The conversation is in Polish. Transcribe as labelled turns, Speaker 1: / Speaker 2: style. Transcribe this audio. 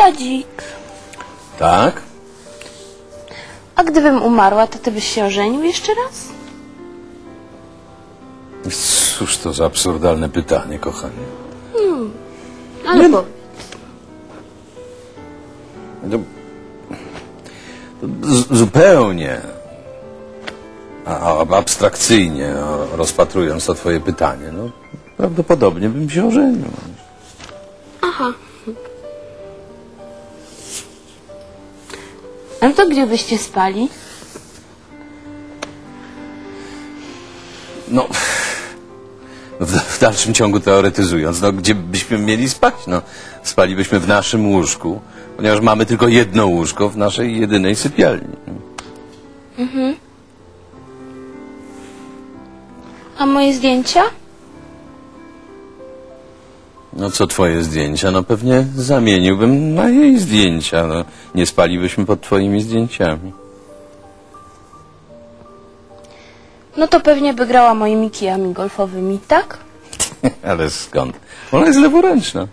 Speaker 1: Tadzik,
Speaker 2: Tak?
Speaker 1: a gdybym umarła, to ty byś się ożenił jeszcze raz?
Speaker 2: Cóż to za absurdalne pytanie, kochanie.
Speaker 1: Ale po...
Speaker 2: To, to z, zupełnie a, a, abstrakcyjnie a, rozpatrując to twoje pytanie, no prawdopodobnie bym się ożenił.
Speaker 1: Aha. To gdzie byście spali?
Speaker 2: No, w, w dalszym ciągu teoretyzując, no gdzie byśmy mieli spać? No, spalibyśmy w naszym łóżku, ponieważ mamy tylko jedno łóżko w naszej jedynej sypialni.
Speaker 1: A moje zdjęcia?
Speaker 2: No co twoje zdjęcia? No pewnie zamieniłbym na jej zdjęcia. No, nie spalibyśmy pod twoimi zdjęciami.
Speaker 1: No to pewnie by grała moimi kijami golfowymi, tak?
Speaker 2: Ale skąd? Ona jest leworęczna.